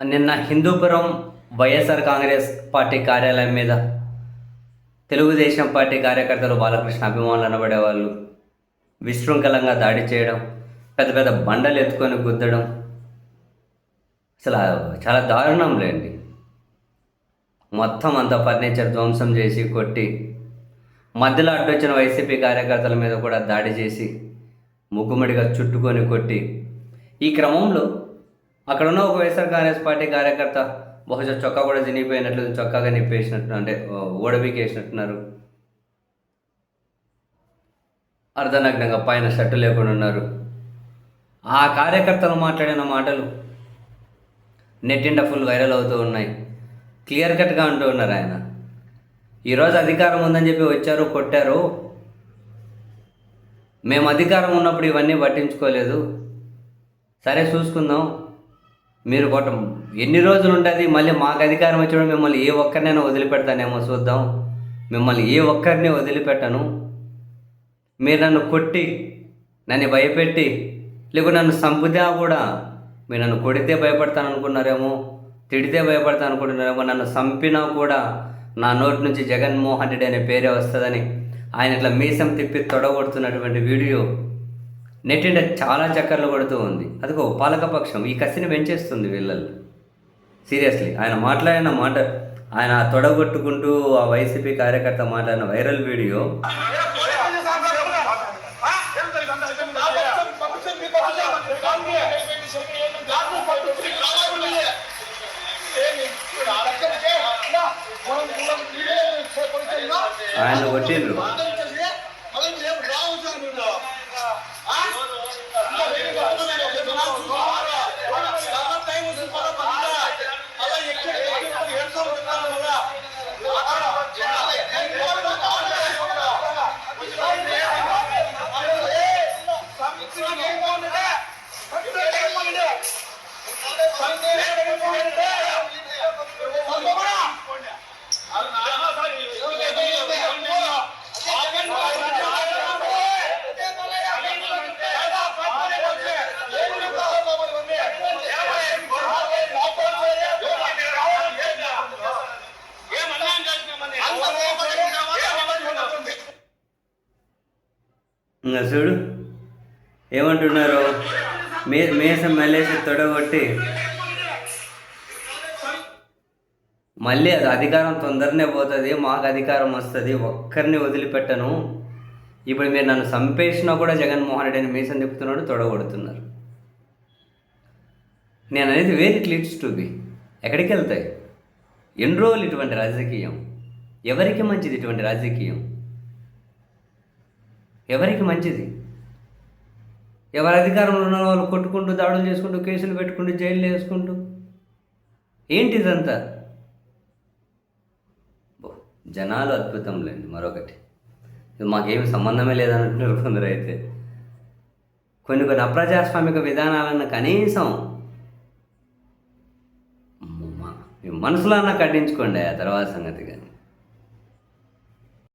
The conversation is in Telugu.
నిన్న హిందూపురం వైఎస్ఆర్ కాంగ్రెస్ పార్టీ కార్యాలయం మీద తెలుగుదేశం పార్టీ కార్యకర్తలు బాలకృష్ణ అభిమానులు అనబడే వాళ్ళు విశృంఖలంగా దాడి చేయడం పెద్ద పెద్ద బండలు ఎత్తుకొని గుద్దడం. అసలు చాలా దారుణం లేండి. మొత్తం అంతా ఫర్నిచర్ ధ్వంసం చేసి కొట్టి మధ్యలో అడ్డొచ్చిన వైసీపీ కార్యకర్తల మీద కూడా దాడి చేసి ముగ్గుమడిగా చుట్టుకొని కొట్టి ఈ క్రమంలో అక్కడున్న ఒక వైఎస్ఆర్ కాంగ్రెస్ పార్టీ కార్యకర్త బహుశా చొక్కా కూడా చినిగిపోయినట్లు చొక్కాగా నిప్పేసినట్టు అంటే ఓడబీకేసినట్టున్నారు. అర్ధనగ్నంగా పైన షర్టు లేకుండా ఉన్నారు. ఆ కార్యకర్తలు మాట్లాడిన మాటలు నెట్టింట ఫుల్ వైరల్ అవుతూ ఉన్నాయి. క్లియర్ కట్గా అంటూ ఉన్నారు ఆయన. ఈరోజు అధికారం ఉందని చెప్పి వచ్చారు కొట్టారు. మేము అధికారం ఉన్నప్పుడు ఇవన్నీ పట్టించుకోలేదు. సరే చూసుకుందాం. మీరు కొట్ట. ఎన్ని రోజులు ఉంటుంది మళ్ళీ మాకు అధికారం వచ్చినప్పుడు మిమ్మల్ని ఏ ఒక్కరినైనా వదిలిపెడతానేమో చూద్దాం. మిమ్మల్ని ఏ ఒక్కరిని వదిలిపెట్టను. మీరు నన్ను కొట్టి నన్ను భయపెట్టి లేకుంటే నన్ను చంపుతా కూడా మీరు నన్ను కొడితే భయపడతాను అనుకున్నారేమో తిడితే భయపడతాను అనుకుంటున్నారేమో నన్ను చంపినా కూడా నా నోటి నుంచి జగన్మోహన్ రెడ్డి అనే పేరే వస్తుందని ఆయన ఇట్లా మీసం తిప్పి తొడగొడుతున్నటువంటి వీడియో నెట్టింట చాలా చక్కర్లు కొడుతూ ఉంది. అదిగో పాలకపక్షం ఈ కసిని పెంచేస్తుంది వీళ్ళల్లో. సీరియస్లీ. ఆయన మాట్లాడిన మాట ఆయన తొడగొట్టుకుంటూ ఆ వైసీపీ కార్యకర్త మాట్లాడిన వైరల్ వీడియో. ఆయన కొట్టిండ్రు. Sunday, Sunday, canal! ఇంకా చూడు. ఏమంటున్నారు? మే మేసం మళ్ళేసి తొడగొట్టి మళ్ళీ అది అధికారం తొందరనే పోతుంది మాకు అధికారం వస్తుంది ఒక్కరిని వదిలిపెట్టను. ఇప్పుడు మీరు నన్ను చంపేసినా కూడా జగన్మోహన్ రెడ్డి అని మీసం తిప్పుతున్నాడు తొడగొడుతున్నారు. నేను అనేది where it leads to be ఎక్కడికి వెళ్తాయి ఎన్ని రోజులు ఇటువంటి రాజకీయం? ఎవరికి మంచిది ఇటువంటి రాజకీయం? ఎవరికి మంచిది? ఎవరి అధికారంలో ఉన్న వాళ్ళు కొట్టుకుంటూ దాడులు చేసుకుంటూ కేసులు పెట్టుకుంటూ జైలు వేసుకుంటూ? ఏంటి ఇదంతా? జనాలు అద్భుతం లేండి మరొకటి. ఇది మాకేమి సంబంధమే లేదనుకుంటున్నారు కొందరు అయితే కొన్ని కొన్ని అప్రజాస్వామిక విధానాలను కనీసం మనసులో అన్న కట్టించుకోండి ఆ తర్వాత సంగతి కానీ.